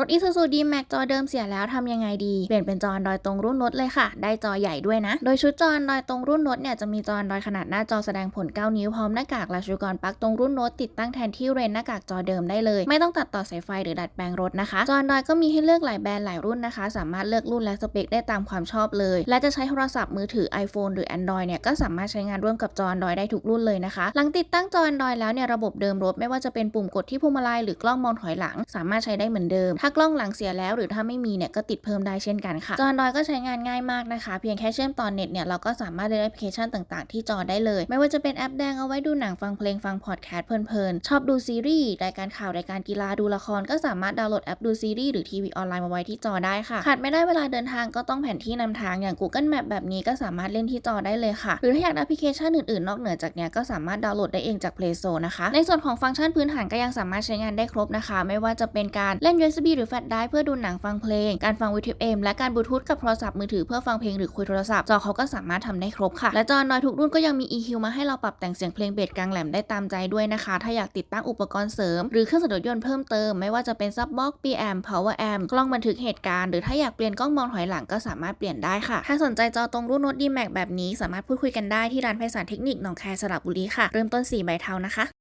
รถ Isuzu D-Max จอเดิมเสียแล้วทำยังไงดี เปลี่ยนเป็นจอ Android ตรงรุ่นรถเลยค่ะ ได้จอใหญ่ด้วยนะ โดยชุดจอ Android ตรงรุ่นรถเนี่ยจะมีจอ Android ขนาดหน้าจอแสดงผล 9 นิ้วพร้อมหน้ากากและชุดกรปลั๊กตรงรุ่นรถติดตั้งแทนที่เรนหน้ากากจอเดิมได้เลย ไม่ต้องตัดต่อสายไฟหรือดัดแปลงรถนะคะ จอ Android ก็มีให้เลือกหลายแบรนด์หลายรุ่นนะคะ สามารถเลือกรุ่นและสเปคได้ตามความชอบเลย และจะใช้โทรศัพท์มือถือ iPhone หรือ Android เนี่ยก็สามารถใช้งานร่วมกับจอ Android ได้ทุกรุ่นเลยนะคะ หลังติดตั้งจอ Android แล้วเนี่ยระบบเดิมรถไม่ว่าจะเป็นปุ่มกดที่พวงมาลัยหรือกล้องมองถอยหลัง สามารถใช้ได้เหมือนเดิมถ้าากล้องหลังเสียแล้ว หรือถ้าไม่มีเนี่ยก็ติดเพิ่มได้เช่นกันค่ะจอ Android ก็ใช้งานง่ายมากนะคะ เพียงแค่เชื่อมต่อเน็ตเนี่ยเราก็สามารถเล่นแอปพลิเคชันต่างๆ ที่จอได้เลย ไม่ว่าจะเป็นแอปแดงเอาไว้ดูหนังฟังเพลงฟังพอดแคสต์เพลินๆชอบดูซีรีส์รายการข่าวรายการกีฬาดูละครก็สามารถดาวน์โหลดแอปดูซีรีส์หรือทีวีออนไลน์มาไว้ที่จอได้ค่ะขาดไม่ได้เวลาเดินทางก็ต้องแผนที่นำทางอย่าง Google Map แบบนี้ก็สามารถเล่นที่จอได้เลยค่ะ หรือถ้าอยากแอปพลิเคชันอื่นๆ นอกเหนือจากนี้ก็สามารถดาวน์โหลดได้เองจาก Play Store นะคะ ในส่วนของฟังก์ชันพื้นฐานก็ยังสามารถใช้งานได้ครบนะคะ ไม่ว่าจะเป็นการเล่น USB หรือ Flash Drive เพื่อดูหนังฟังเพลง การฟังวิทยุ AM และการบลูทูธกับโทรศัพท์มือถือเพื่อฟังเพลงหรือคุยโทรศัพท์จอเขาก็สามารถทำได้ครบค่ะ และจอ Android ทุกรุ่นก็ยังมี EQ มาให้เราปรับแต่งเสียงเพลงเบสกลางแหลมได้ตามใจด้วยนะคะ ถ้าอยากติดตั้งอุปกรณ์เสริม หรือเครื่องสัญรถยนต์เพิ่มเติมไม่ว่าจะเป็น Subbox PM Power Amp กล้องบันทึกเหตุการณ์หรือถ้าอยากเปลี่ยนกล้องมองถอยหลังก็สามารถเปลี่ยนได้ค่ะ ถ้าสนใจจอตรงรุ่นโน้ต D-Max แบบนี้สามารถพูดคุยกันได้ที่ร้านไพศาลเทคนิคหนองแคสระบุรีค่ะ เริ่มต้น4ใบเทานะคะ